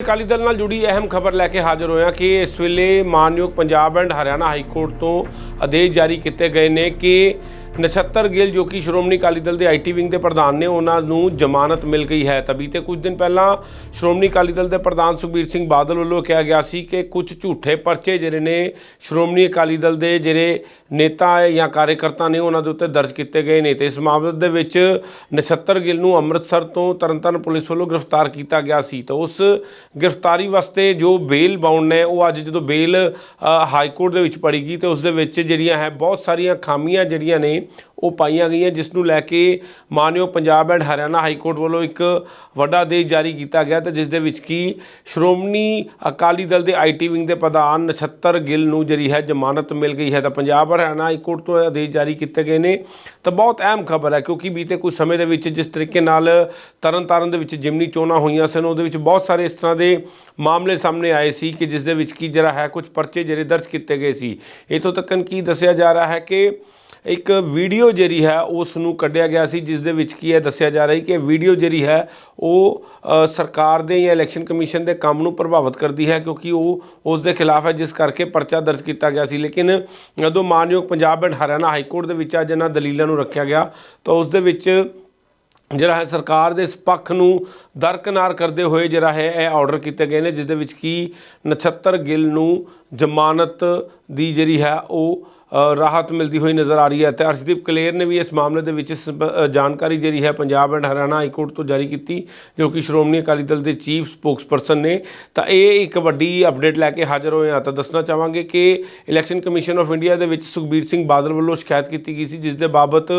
ਅਕਾਲੀ ਦਲ ਨਾਲ ਜੁੜੀ ਅਹਿਮ ਖਬਰ ਲੈ ਕੇ ਹਾਜ਼ਰ ਹੋਇਆ ਕਿ ਇਸ ਵੇਲੇ ਮਾਨਯੋਗ Punjab and Haryana High Court ਤੋਂ ਆਦੇਸ਼ ਜਾਰੀ ਕੀਤੇ ਗਏ ਨੇ ਕਿ ਨਛੱਤਰ ਗਿੱਲ, ਜੋ ਕਿ ਸ਼੍ਰੋਮਣੀ ਅਕਾਲੀ ਦਲ ਦੇ ਆਈਟੀ ਵਿੰਗ ਦੇ ਪ੍ਰਧਾਨ ਨੇ, ਉਹਨਾਂ ਨੂੰ ਜ਼ਮਾਨਤ ਮਿਲ ਗਈ ਹੈ। ਤਾਂ ਬੀਤੇ ਕੁਝ ਦਿਨ ਪਹਿਲਾਂ ਸ਼੍ਰੋਮਣੀ ਅਕਾਲੀ ਦਲ ਦੇ ਪ੍ਰਧਾਨ ਸੁਖਬੀਰ ਸਿੰਘ ਬਾਦਲ ਵੱਲੋਂ ਕਿਹਾ ਗਿਆ ਸੀ ਕਿ ਕੁਝ ਝੂਠੇ ਪਰਚੇ ਜਿਹੜੇ ਨੇ ਸ਼੍ਰੋਮਣੀ ਅਕਾਲੀ ਦਲ ਦੇ ਜਿਹੜੇ ਨੇਤਾ ਹੈ ਜਾਂ ਕਾਰਜਕਰਤਾ ਨੇ, ਉਹਨਾਂ ਦੇ ਉੱਤੇ ਦਰਜ ਕੀਤੇ ਗਏ ਨੇ। ਤੇ ਇਸ ਮਾਮਲੇ ਦੇ ਵਿੱਚ ਨਛੱਤਰ ਗਿੱਲ ਨੂੰ ਅੰਮ੍ਰਿਤਸਰ ਤੋਂ ਤਰਨਤਾਰਨ ਪੁਲਿਸ ਵੱਲੋਂ ਗ੍ਰਿਫਤਾਰ ਕੀਤਾ ਗਿਆ ਸੀ। ਤਾਂ ਉਸ ਗ੍ਰਿਫਤਾਰੀ ਵਾਸਤੇ ਜੋ ਬੇਲ ਬਾਉਂਡ ਨੇ, ਉਹ ਅੱਜ ਜਦੋਂ ਬੇਲ ਹਾਈ ਕੋਰਟ ਦੇ ਵਿੱਚ ਪੜੀ ਗਈ, ਤੇ ਉਸ ਦੇ ਵਿੱਚ ਜਿਹੜੀਆਂ ਹੈ, ਬਹੁਤ ਸਾਰੀਆਂ ਖਾਮੀਆਂ ਜਿਹੜੀਆਂ ਨੇ ਉਹ ਪਾਈਆਂ ਗਈਆਂ ਜਿਸ ਨੂੰ ਲੈ ਕੇ ਮਾਨਯੋਗ Punjab and Haryana High Court ਵੱਲੋਂ ਇੱਕ ਵੱਡਾ ਆਦੇਸ਼ ਜਾਰੀ ਕੀਤਾ ਗਿਆ ਤੇ ਜਿਸ ਦੇ ਵਿੱਚ ਕੀ ਸ਼੍ਰੋਮਣੀ ਅਕਾਲੀ ਦਲ ਦੇ ਆਈਟੀ ਵਿੰਗ ਦੇ ਪ੍ਰਧਾਨ ਨਛੱਤਰ ਗਿੱਲ ਨੂੰ ਜਿਹੜੀ ਹੈ ਜ਼ਮਾਨਤ ਮਿਲ ਗਈ ਹੈ। ਤਾਂ ਪੰਜਾਬ ਹਰਿਆਣਾ ਹਾਈ ਕੋਰਟ ਤੋਂ ਇਹ ਆਦੇਸ਼ ਜਾਰੀ ਕੀਤੇ ਗਏ ਨੇ। ਤਾਂ ਬਹੁਤ ਅਹਿਮ ਖਬਰ ਹੈ, ਕਿਉਂਕਿ ਬੀਤੇ ਕੁਝ ਸਮੇਂ ਦੇ ਵਿੱਚ ਜਿਸ ਤਰੀਕੇ ਨਾਲ ਤਰਨਤਾਰਨ ਦੇ ਵਿੱਚ ਜਿਮਨੀ ਚੋਣਾਂ ਹੋਈਆਂ ਸਨ, ਉਹਦੇ ਵਿੱਚ ਬਹੁਤ ਸਾਰੇ ਇਸ ਤਰ੍ਹਾਂ ਦੇ ਮਾਮਲੇ ਸਾਹਮਣੇ ਆਏ ਸੀ ਕਿ ਜਿਸ ਦੇ ਵਿੱਚ ਕੀ ਜਿਹੜਾ ਹੈ, ਕੁਝ ਪਰਚੇ ਜਿਹੜੇ ਦਰਜ ਕੀਤੇ ਗਏ ਸੀ। ਇਥੋਂ ਤੱਕਨ ਕੀ ਦੱਸਿਆ ਜਾ ਰਿਹਾ ਹੈ ਕਿ ਇੱਕ ਵੀਡੀਓ ਜਿਹੜੀ ਹੈ ਉਸ ਨੂੰ ਕੱਢਿਆ ਗਿਆ ਸੀ, ਜਿਸ ਦੇ ਵਿੱਚ ਕੀ ਹੈ, ਦੱਸਿਆ ਜਾ ਰਿਹਾ ਹੈ ਕਿ ਵੀਡੀਓ ਜਿਹੜੀ ਹੈ ਉਹ ਸਰਕਾਰ ਦੇ ਜਾਂ ਇਲੈਕਸ਼ਨ ਕਮਿਸ਼ਨ ਦੇ ਕੰਮ ਨੂੰ ਪ੍ਰਭਾਵਿਤ ਕਰਦੀ ਹੈ ਕਿਉਂਕਿ ਉਹ ਉਸ ਦੇ ਖਿਲਾਫ ਹੈ, ਜਿਸ ਕਰਕੇ ਪਰਚਾ ਦਰਜ ਕੀਤਾ ਗਿਆ ਸੀ। ਲੇਕਿਨ ਜਦੋਂ ਮਾਨਯੋਗ Punjab and Haryana High Court ਦੇ ਵਿੱਚ ਅੱਜ ਇਹਨਾਂ ਦਲੀਲਾਂ ਨੂੰ ਰੱਖਿਆ ਗਿਆ, ਤਾਂ ਉਸ ਦੇ ਵਿੱਚ ਜਿਹੜਾ ਹੈ ਸਰਕਾਰ ਦੇ ਇਸ ਪੱਖ ਨੂੰ ਦਰਕਨਾਰ ਕਰਦੇ ਹੋਏ ਜਿਹੜਾ ਹੈ ਇਹ ਆਰਡਰ ਕੀਤੇ ਗਏ ਨੇ, ਜਿਸ ਦੇ ਵਿੱਚ ਕੀ ਨਛੱਤਰ ਗਿੱਲ ਨੂੰ ਜ਼ਮਾਨਤ ਦੀ ਜਿਹੜੀ ਹੈ ਉਹ ਰਾਹਤ ਮਿਲਦੀ ਹੋਈ ਨਜ਼ਰ ਆ ਰਹੀ ਹੈ। ਤੇ ਅਰਸ਼ਦੀਪ ਕਲੇਰ ਨੇ ਵੀ ਇਸ ਮਾਮਲੇ ਦੇ ਵਿੱਚ ਇਸ ਜਾਣਕਾਰੀ ਜਿਹੜੀ ਹੈ Punjab and Haryana High Court ਤੋਂ ਜਾਰੀ ਕੀਤੀ, ਜੋ ਕਿ ਸ਼੍ਰੋਮਣੀ ਅਕਾਲੀ ਦਲ ਦੇ ਚੀਫ ਸਪੋਕਸਪਰਸਨ ਨੇ। ਤਾਂ ਇਹ ਇੱਕ ਵੱਡੀ ਅਪਡੇਟ ਲੈ ਕੇ ਹਾਜ਼ਰ ਹੋਏ ਹਾਂ। ਤਾਂ ਦੱਸਣਾ ਚਾਹਾਂਗੇ ਕਿ ਇਲੈਕਸ਼ਨ ਕਮਿਸ਼ਨ ਆਫ ਇੰਡੀਆ ਦੇ ਵਿੱਚ ਸੁਖਬੀਰ ਸਿੰਘ ਬਾਦਲ ਵੱਲੋਂ ਸ਼ਿਕਾਇਤ ਕੀਤੀ ਗਈ ਸੀ, ਜਿਸ ਦੇ ਬਾਬਤ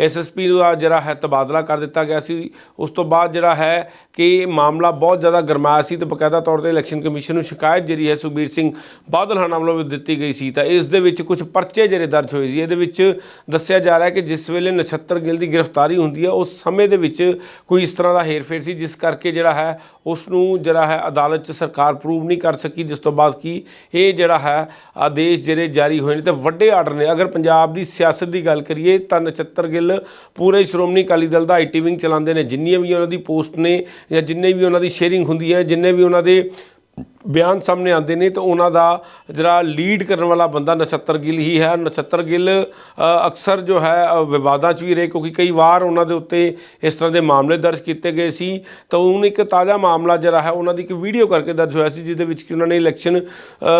ਐਸਐਸਪੀ ਦਾ ਜਿਹੜਾ ਹੈ ਤਬਾਦਲਾ ਕਰ ਦਿੱਤਾ ਗਿਆ ਸੀ। ਉਸ ਤੋਂ ਬਾਅਦ ਜਿਹੜਾ ਹੈ ਕਿ ਮਾਮਲਾ ਬਹੁਤ ਜ਼ਿਆਦਾ ਗਰਮਾਇਆ ਸੀ ਤੇ ਬਕਾਇਦਾ ਤੌਰ ਤੇ ਇਲੈਕਸ਼ਨ ਕਮਿਸ਼ਨ ਨੂੰ ਸ਼ਿਕਾਇਤ ਜਿਹੜੀ ਹੈ ਸੁਖਬੀਰ ਸਿੰਘ ਬਾਦਲ ਹਣਾ ਵੱਲੋਂ ਦਿੱਤੀ ਗਈ ਸੀ। ਤਾਂ ਇਸ ਦੇ ਵਿੱਚ ਕੁਝ ਪਰਚ ਜਿਹੜੇ ਦਰਜ ਹੋਏ ਸੀ, ਇਹਦੇ ਵਿੱਚ ਦੱਸਿਆ ਜਾ ਰਿਹਾ ਕਿ ਜਿਸ ਵੇਲੇ ਨਛੱਤਰ ਗਿੱਲ ਦੀ ਗ੍ਰਿਫਤਾਰੀ ਹੁੰਦੀ ਹੈ ਉਸ ਸਮੇਂ ਦੇ ਵਿੱਚ ਕੋਈ ਇਸ ਤਰ੍ਹਾਂ ਦਾ ਹੇਰਫੇਰ ਸੀ, ਜਿਸ ਕਰਕੇ ਜਿਹੜਾ ਹੈ ਉਸ ਨੂੰ ਜਿਹੜਾ ਹੈ ਅਦਾਲਤ 'ਚ ਸਰਕਾਰ ਪ੍ਰੂਵ ਨਹੀਂ ਕਰ ਸਕੀ, ਜਿਸ ਤੋਂ ਬਾਅਦ ਕੀ ਇਹ ਜਿਹੜਾ ਹੈ ਆਦੇਸ਼ ਜਿਹੜੇ ਜਾਰੀ ਹੋਏ ਨੇ, ਤੇ ਵੱਡੇ ਆਰਡਰ ਨੇ। ਅਗਰ ਪੰਜਾਬ ਦੀ ਸਿਆਸਤ ਦੀ ਗੱਲ ਕਰੀਏ, ਤਾਂ ਨਛੱਤਰ ਗਿੱਲ ਪੂਰੇ ਸ਼੍ਰੋਮਣੀ ਅਕਾਲੀ ਦਲ ਦਾ ਆਈਟੀ ਵਿੰਗ ਚਲਾਉਂਦੇ ਨੇ। ਜਿੰਨੀਆਂ ਵੀ ਉਹਨਾਂ ਦੀ ਪੋਸਟ ਨੇ ਜਾਂ ਜਿੰਨੇ ਵੀ ਉਹਨਾਂ ਦੀ ਸ਼ੇਅਰਿੰਗ ਹੁੰਦੀ ਹੈ, ਜਿੰਨੇ ਵੀ ਉਹਨਾਂ ਦੇ ਬਿਆਨ ਸਾਹਮਣੇ ਆਉਂਦੇ ਨੇ ਤਾਂ ਉਹਨਾਂ ਦਾ ਜਿਹੜਾ ਲੀਡ ਕਰਨ ਵਾਲਾ ਬੰਦਾ ਨਛੱਤਰ ਗਿੱਲ ਹੀ ਹੈ। ਨਛੱਤਰ ਗਿੱਲ ਅਕਸਰ ਜੋ ਹੈ ਵਿਵਾਦਾਂ 'ਚ ਵੀ ਰਹੇ ਕਿਉਂਕਿ ਕਈ ਵਾਰ ਉਹਨਾਂ ਦੇ ਉੱਤੇ ਇਸ ਤਰ੍ਹਾਂ ਦੇ ਮਾਮਲੇ ਦਰਜ ਕੀਤੇ ਗਏ ਸੀ। ਤਾਂ ਹੁਣ ਇੱਕ ਤਾਜ਼ਾ ਮਾਮਲਾ ਜਿਹੜਾ ਹੈ, ਉਹਨਾਂ ਦੀ ਇੱਕ ਵੀਡੀਓ ਕਰਕੇ ਦਰਜ ਹੋਇਆ ਸੀ, ਜਿਹਦੇ ਵਿੱਚ ਕਿ ਉਹਨਾਂ ਨੇ ਇਲੈਕਸ਼ਨ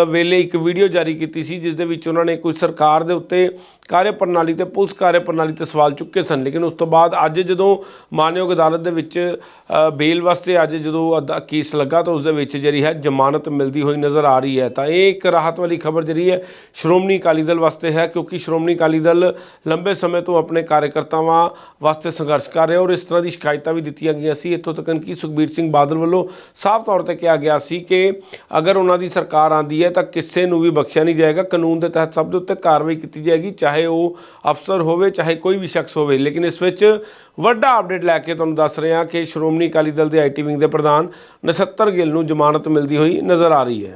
ਵੇਲੇ ਇੱਕ ਵੀਡੀਓ ਜਾਰੀ ਕੀਤੀ ਸੀ, ਜਿਸ ਦੇ ਵਿੱਚ ਉਹਨਾਂ ਨੇ ਕੁਝ ਸਰਕਾਰ ਦੇ ਉੱਤੇ ਕਾਰਜ ਪ੍ਰਣਾਲੀ ਤੇ ਪੁਲਿਸ ਕਾਰਜ ਪ੍ਰਣਾਲੀ ਤੇ ਸਵਾਲ ਚੁੱਕੇ ਸਨ। ਲੇਕਿਨ ਉਸ ਤੋਂ ਬਾਅਦ ਅੱਜ ਜਦੋਂ ਮਾਨਯੋਗ ਅਦਾਲਤ ਦੇ ਵਿੱਚ ਬੇਲ ਵਾਸਤੇ ਅੱਜ ਜਦੋਂ ਅਦਾ- ਕੇਸ ਲੱਗਾ ਤਾਂ ਉਸ ਦੇ ਵਿੱਚ ਜਿਹੜੀ ਹੈ ਜ਼ਮਾਨਤ ਮਿਲਦੀ ਹੋਈ ਨਜ਼ਰ ਆ ਰਹੀ ਹੈ। ਤਾਂ ਇਹ ਇੱਕ ਰਾਹਤ ਵਾਲੀ ਖਬਰ ਜਿਹੜੀ ਹੈ, ਸ਼੍ਰੋਮਣੀ ਅਕਾਲੀ ਦਲ ਵਾਸਤੇ ਹੈ, ਕਿਉਂਕਿ ਸ਼੍ਰੋਮਣੀ ਅਕਾਲੀ ਦਲ ਲੰਬੇ ਸਮੇਂ ਤੋਂ ਆਪਣੇ ਕਾਰਜਕਰਤਾਵਾਂ ਵਾਸਤੇ ਸੰਘਰਸ਼ ਕਰ ਰਿਹਾ ਔਰ ਇਸ ਤਰ੍ਹਾਂ ਦੀ ਸ਼ਿਕਾਇਤਾਂ ਵੀ ਦਿੱਤੀਆਂ ਗਈਆਂ ਸੀ। ਇੱਥੋਂ ਤੱਕ ਕਿ ਸੁਖਬੀਰ ਸਿੰਘ ਬਾਦਲ ਵੱਲੋਂ ਸਾਫ਼ ਤੌਰ ਤੇ ਕਿਹਾ ਗਿਆ ਸੀ ਕਿ ਅਗਰ ਉਹਨਾਂ ਦੀ ਸਰਕਾਰ ਆਂਦੀ ਹੈ ਤਾਂ ਕਿਸੇ ਨੂੰ ਵੀ ਬਖਸ਼ਿਆ ਨਹੀਂ ਜਾਏਗਾ। ਕਾਨੂੰਨ ਦੇ ਤਹਿਤ ਸਭ ਦੇ ਉੱਤੇ ਕਾਰਵਾਈ ਕੀਤੀ ਜਾਏਗੀ, ਚਾਹੇ ਉਹ ਅਫਸਰ ਹੋਵੇ, ਚਾਹੇ ਕੋਈ ਵੀ ਸ਼ਖਸ ਹੋਵੇ। ਲੇਕਿਨ ਇਸ ਵਿੱਚ ਵੱਡਾ ਅਪਡੇਟ ਲੈ ਕੇ ਤੁਹਾਨੂੰ ਦੱਸ ਰਹੇ ਹਾਂ ਕਿ ਸ਼੍ਰੋਮਣੀ ਅਕਾਲੀ ਦਲ ਦੇ ਆਈਟੀ ਵਿੰਗ ਦੇ ਪ੍ਰਧਾਨ ਨਛੱਤਰ ਗਿੱਲ ਨੂੰ ਜ਼ਮਾਨਤ ਮਿਲਦੀ ਹੋਈ ਨਜ਼ਰ ਆ ਰਹੀ ਹੈ।